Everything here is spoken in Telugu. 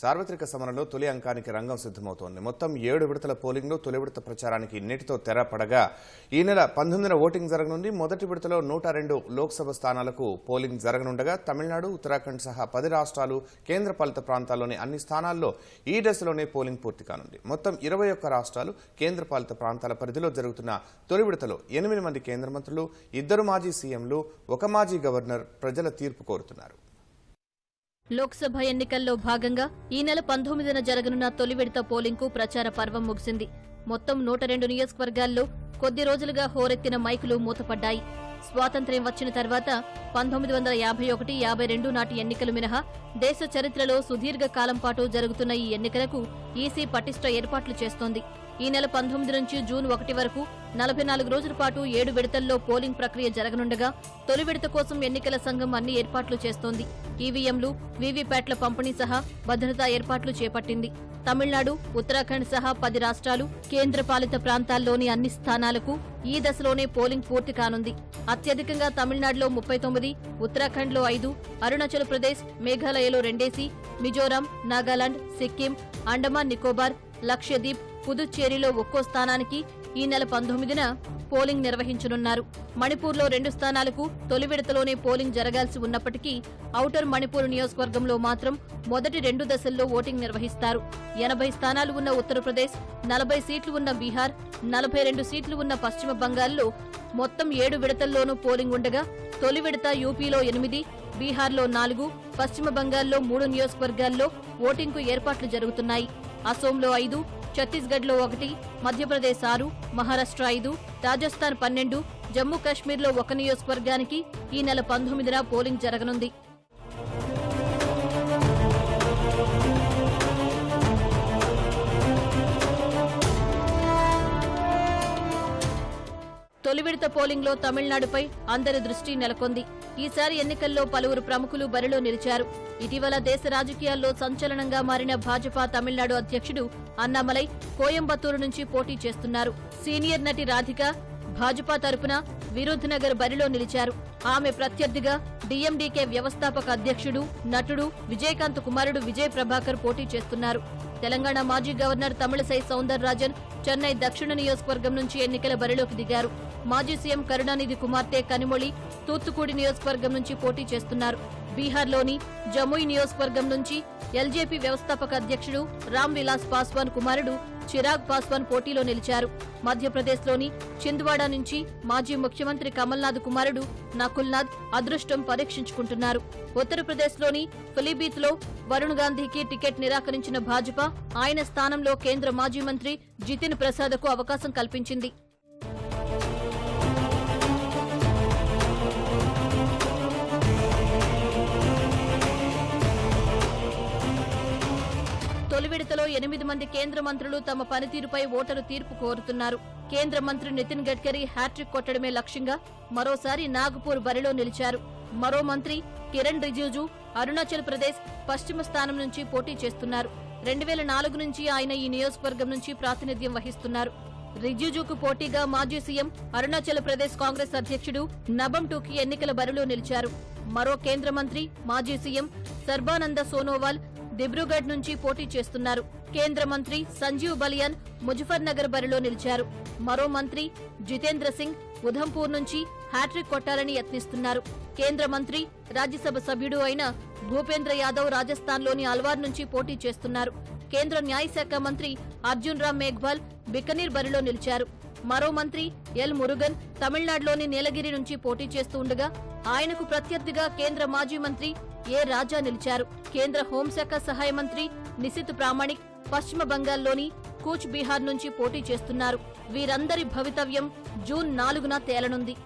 సార్వత్రిక సమరంలో తొలి అంకానికి రంగం సిద్ధమవుతోంది. మొత్తం ఏడు విడతల పోలింగ్లో తొలి విడత ప్రచారానికి నేటితో తెర పడగా ఈ నెల పంతొమ్మిదిన ఓటింగ్ జరగనుంది. మొదటి విడతలో నూట రెండు లోక్సభ స్థానాలకు పోలింగ్ జరగనుండగా తమిళనాడు ఉత్తరాఖండ్ సహా పది రాష్ట్రాలు కేంద్రపాలిత ప్రాంతాల్లోని అన్ని స్థానాల్లో ఈ దశలోనే పోలింగ్ పూర్తి కానుంది. మొత్తం ఇరవై ఒక్క రాష్ట్రాలు కేంద్రపాలిత ప్రాంతాల పరిధిలో జరుగుతున్న తొలి విడతలో ఎనిమిది మంది కేంద్ర మంత్రులు ఇద్దరు మాజీ సీఎంలు ఒక మాజీ గవర్నర్ ప్రజల తీర్పు కోరుతున్నారు. లోక్సభ ఎన్నికల్లో భాగంగా ఈ నెల పంతొమ్మిదిన జరగనున్న తొలి విడత పోలింగ్కు ప్రచార పర్వం ముగిసింది. మొత్తం నూట రెండు నియోజకవర్గాల్లో కొద్ది రోజులుగా హోరెత్తిన మైకులు మూతపడ్డాయి. స్వాతంత్ర్యం వచ్చిన తర్వాత పంతొమ్మిది వందల యాభై ఒకటి యాభై రెండు నాటి ఎన్నికలు మినహా దేశ చరిత్రలో సుదీర్ఘ కాలం పాటు జరుగుతున్న ఈ ఎన్నికలకు ఈసీ పటిష్ట ఏర్పాట్లు చేస్తోంది. ఈ నెల పంతొమ్మిది నుంచి జూన్ ఒకటి వరకు నలభై నాలుగు రోజుల పాటు ఏడు విడతల్లో పోలింగ్ ప్రక్రియ జరగనుండగా తొలి విడత కోసం ఎన్నికల సంఘం అన్ని ఏర్పాట్లు చేస్తోంది. ఈవీఎంలు వీవీప్యాట్ల పంపిణీ సహా భద్రతా ఏర్పాట్లు చేపట్టింది. తమిళనాడు ఉత్తరాఖండ్ సహా పది రాష్ట్రాలు కేంద్రపాలిత ప్రాంతాల్లోని అన్ని స్థానాలకు ఈ దశలోనే పోలింగ్ పూర్తి కానుంది. అత్యధికంగా తమిళనాడులో ముప్పై తొమ్మిది ఉత్తరాఖండ్లో ఐదు అరుణాచల్ ప్రదేశ్ మేఘాలయలో రెండేసి మిజోరాం నాగాలాండ్ సిక్కిం అండమాన్ నికోబార్ లక్షద్వీప్ పుదుచ్చేరిలో ఒక్కో స్థానానికి ఈ నెల పంతొమ్మిదిన పోలింగ్ నిర్వహించనున్నారు. మణిపూర్లో రెండు స్థానాలకు తొలి విడతలోనే పోలింగ్ జరగాల్సి ఉన్నప్పటికీ ఔటర్ మణిపూర్ నియోజకవర్గంలో మాత్రం మొదటి రెండు దశల్లో ఓటింగ్ నిర్వహిస్తారు. ఎనభై స్థానాలు ఉన్న ఉత్తరప్రదేశ్ నలభై సీట్లు ఉన్న బీహార్ నలభై రెండు సీట్లు ఉన్న పశ్చిమ బంగాల్లో మొత్తం ఏడు విడతల్లోనూ పోలింగ్ ఉండగా తొలి విడత యూపీలో ఎనిమిది బీహార్లో నాలుగు పశ్చిమ బంగాల్లో మూడు నియోజకవర్గాల్లో ఓటింగ్కు ఏర్పాట్లు జరుగుతున్నాయి. అసోంలో ఐదు ఛత్తీస్గఢ్లో ఒకటి మధ్యప్రదేశ్ ఆరు మహారాష్ట్ర ఐదు రాజస్థాన్ పన్నెండు జమ్మూ కాశ్మీర్లో ఒక నియోజకవర్గానికి ఈ నెల పంతొమ్మిదిన పోలింగ్ జరగనుంది. తొలి విడత పోలింగ్లో తమిళనాడుపై అందరి దృష్టి నెలకొంది. ఈసారి ఎన్నికల్లో పలువురు ప్రముఖులు బరిలో నిలిచారు. ఇటీవల దేశ రాజకీయాల్లో సంచలనంగా మారిన భాజపా తమిళనాడు అధ్యక్షుడు అన్నామలై కోయంబత్తూరు నుంచి పోటీ చేస్తున్నారు. సీనియర్ నటి రాధిక భాజపా తరపున విరుద్ నగర్ బరిలో నిలిచారు. ఆమె ప్రత్యర్థిగా డీఎండీకే వ్యవస్థాపక అధ్యక్షుడు నటుడు విజయకాంత్ కుమారుడు విజయ్ ప్రభాకర్ పోటీ చేస్తున్నారు. తెలంగాణ మాజీ గవర్నర్ తమిళసై సౌందరరాజన్ చెన్నై దక్షిణ నియోజకవర్గం నుంచి ఎన్నికల బరిలోకి దిగారు. మాజీ సీఎం కరుణానిధి కుమార్తె కనిమొళి తూత్తుకూడి నియోజకవర్గం నుంచి పోటీ చేస్తున్నారు. బీహార్లోని జముయి నియోజకవర్గం నుంచి ఎల్జేపీ వ్యవస్థాపక అధ్యక్షుడు రామ్ విలాస్ పాస్వాన్ కుమారుడు చిరాగ్ పాస్వాన్ పోటీలో నిలిచారు. మధ్యప్రదేశ్లోని చింద్వాడా నుంచి మాజీ ముఖ్యమంత్రి కమల్నాథ్ కుమారుడు నకుల్నాథ్ అదృష్టం పరీక్షించుకుంటున్నారు. ఉత్తరప్రదేశ్లోని ఫిలిబీత్లో వరుణ్ గాంధీకి టికెట్ నిరాకరించిన భాజపా ఆయన స్థానంలో కేంద్ర మాజీ మంత్రి జితిన్ ప్రసాద్కు అవకాశం కల్పించింది. తొలి విడతలో ఎనిమిది మంది కేంద్ర మంత్రులు తమ పనితీరుపై ఓటరు తీర్పు కోరుతున్నారు. కేంద్ర మంత్రి నితిన్ గడ్కరీ హ్యాట్రిక్ కొట్టడమే లక్ష్యంగా మరోసారి నాగపూర్ బరిలో నిలిచారు. మరో మంత్రి కిరణ్ రిజిజు అరుణాచల్ ప్రదేశ్ పశ్చిమ స్థానం నుంచి పోటీ చేస్తున్నారు. రెండు వేల నాలుగు నుంచి ఆయన ఈ నియోజకవర్గం నుంచి ప్రాతినిధ్యం వహిస్తున్నారు. రిజిజుకు పోటీగా మాజీ సీఎం అరుణాచల్ ప్రదేశ్ కాంగ్రెస్ అధ్యక్షుడు నబం టూకి ఎన్నికల బరిలో నిలిచారు. మరో కేంద్ర మంత్రి మాజీ సీఎం సర్బానంద సోనోవాల్ దిబ్రూగఢ్ నుంచి పోటీ చేస్తున్నారు. కేంద్ర మంత్రి సంజీవ్ బలియన్ ముజఫర్ నగర్ బరిలో నిలిచారు. మరో మంత్రి జితేంద్ర సింగ్ ఉధంపూర్ నుంచి హ్యాట్రిక్ కొట్టాలని యత్నిస్తున్నారు. కేంద్ర మంత్రి రాజ్యసభ సభ్యుడు అయిన భూపేంద్ర యాదవ్ రాజస్థాన్లోని అల్వార్ నుంచి పోటీ చేస్తున్నారు. కేంద్ర న్యాయశాఖ మంత్రి అర్జున్ రామ్ మేఘ్వాల్ బికనీర్ బరిలో నిలిచారు. మరో మంత్రి ఎల్ మురుగన్ తమిళనాడులోని నీలగిరి నుంచి పోటీ చేస్తూ ఉండగా ఆయనకు ప్రత్యర్థిగా కేంద్ర మాజీ మంత్రి ఏ రాజా నిలిచారు. కేంద్ర హోంశాఖ సహాయ మంత్రి నిశిత్ ప్రామాణిక్ పశ్చిమ బంగాల్లోని కూచ్ బీహార్ నుంచి పోటీ చేస్తున్నారు. వీరందరి భవితవ్యం జూన్ నాలుగున తేలనుంది.